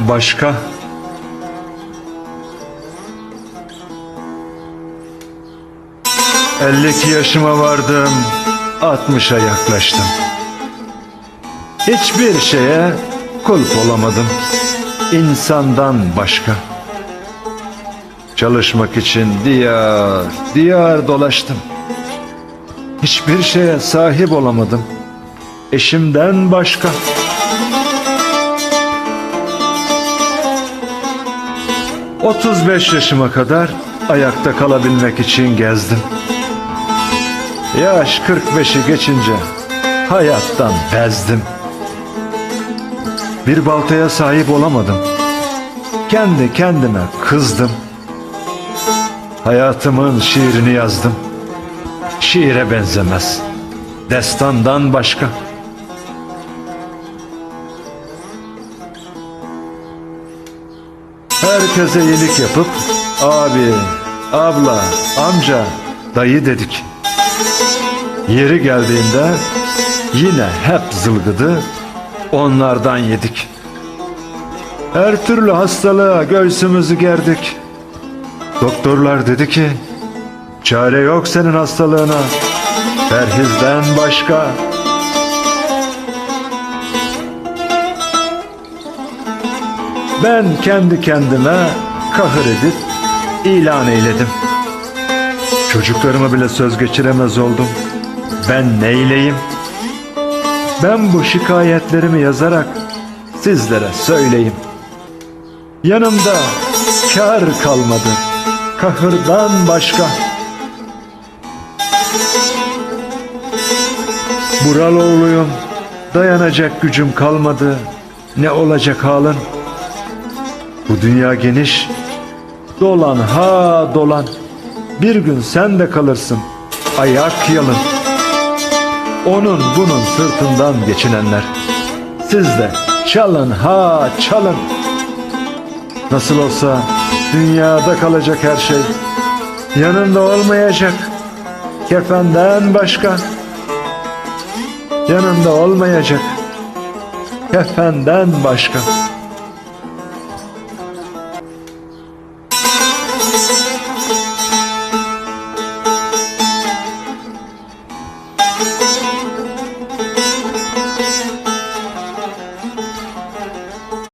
başka. Elli yaşıma vardım, 60'a yaklaştım. Hiçbir şeye kulp olamadım. İnsandan başka. Çalışmak için diyar, diyar dolaştım. Hiçbir şeye sahip olamadım. Eşimden başka. Otuz beş yaşıma kadar ayakta kalabilmek için gezdim. Yaş 45'i geçince hayattan bezdim. Bir baltaya sahip olamadım. Kendi kendime kızdım. Hayatımın şiirini yazdım. Şiire benzemez. Destandan başka. Herkese iyilik yapıp abi, abla, amca, dayı dedik. Yeri geldiğinde yine hep zılgıdı onlardan yedik. Her türlü hastalığa göğsümüzü gerdik. Doktorlar dedi ki çare yok senin hastalığına. Perhizden başka. Ben kendi kendime kahır edip ilan eyledim. Çocuklarıma bile söz geçiremez oldum. Ben neyleyim? Ben bu şikayetlerimi yazarak sizlere söyleyeyim. Yanımda kar kalmadı. Kahırdan başka. Buraloğluyum. Dayanacak gücüm kalmadı. Ne olacak halın? Bu dünya geniş. Dolan ha dolan. Bir gün sen de kalırsın. Ayak yalın. Onun bunun sırtından geçinenler. Siz de çalın ha çalın. Nasıl olsa dünyada kalacak her şey. Yanında olmayacak. Kefenden başka. Yanında olmayacak. Kefenden başka.